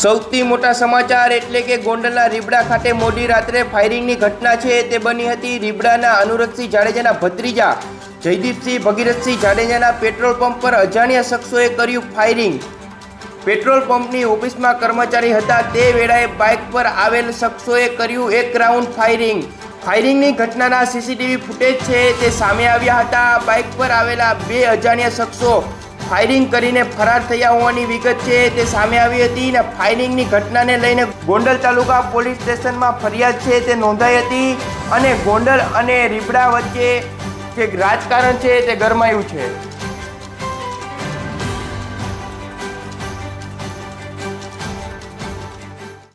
સૌથી મોટા સમાચાર એટલે કે ગોંડલના રીબડા ખાતે મોડી રાત્રે ફાયરિંગની ઘટના છે તે બની હતી રીબડાના અનુરગસિંહ જાડેજાના ભત્રીજા, જયદીપસિંહ ભગીરથસિંહ જાડેજાના પેટ્રોલ પંપ પર અજાણ્યા શખ્સોએ કર્યું ફાયરિંગ. પેટ્રોલ પંપની ઓફિસમાં કર્મચારી હતા તે વેળાએ બાઇક પર આવેલ શખ્સોએ કર્યું એક રાઉન્ડ ફાયરિંગ. ફાયરિંગની ઘટનાના સીસીટીવી ફૂટેજ છે તે સામે આવ્યા હતા. બાઇક પર આવેલા બે અજાણ્યા શખ્સો ફાયરિંગ કરીને ફરાર થયા હોવાની વિગત છે તે સામે આવી હતી અને ફાયરિંગની ઘટનાને લઈને ગોંડલ તાલુકા પોલીસ સ્ટેશનમાં ફરિયાદ છે તે નોંધાઈ હતી અને ગોંડલ અને રીબડા વચ્ચે જે રાજકારણ છે તે ગરમાયું છે.